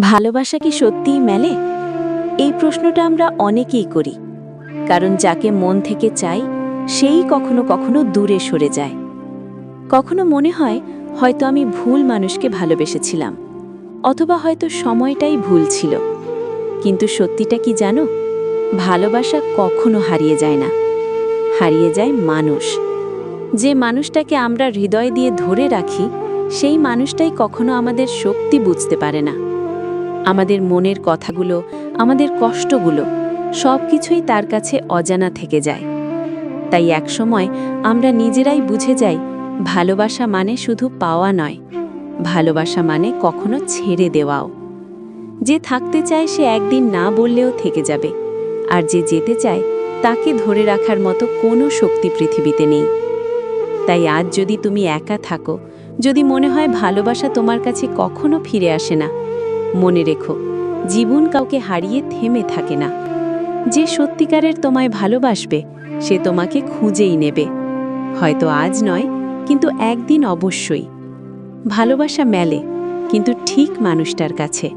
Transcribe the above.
ভালোবাসা কি সত্যিই মেলে? এই প্রশ্নটা আমরা অনেকেই করি, কারণ যাকে মন থেকে চাই, সেই কখনো কখনো দূরে সরে যায়। কখনো মনে হয়, হয়তো আমি ভুল মানুষকে ভালোবেসেছিলাম, অথবা হয়তো সময়টাই ভুল ছিল। কিন্তু সত্যিটা কি জানো? ভালোবাসা কখনো হারিয়ে যায় না। হারিয়ে যায় মানুষ। যে মানুষটাকে আমরা হৃদয় দিয়ে ধরে রাখি, সেই মানুষটাই কখনো আমাদের শক্তি বুঝতে পারে না। আমাদের মনের কথাগুলো, আমাদের কষ্টগুলো সব কিছুই তার কাছে অজানা থেকে যায়। তাই একসময় আমরা নিজেরাই বুঝে যাই, ভালোবাসা মানে শুধু পাওয়া নয়, ভালোবাসা মানে কখনো ছেড়ে দেওয়াও। যে থাকতে চায় সে একদিন না বললেও থেকে যাবে, আর যে যেতে চায় তাকে ধরে রাখার মতো কোনো শক্তি পৃথিবীতে নেই। তাই আজ যদি তুমি একা থাকো, যদি মনে হয় ভালোবাসা তোমার কাছে কখনো ফিরে আসে না মনে রেখো, জীবন কাউকে হারিয়ে থেমে থাকে না। যে সত্যিকারের তোমায় ভালোবাসবে, সে তোমাকে খুঁজেই নেবে। হয়তো আজ নয়, কিন্তু একদিন অবশ্যই। ভালোবাসা মেলে, কিন্তু ঠিক মানুষটার কাছে।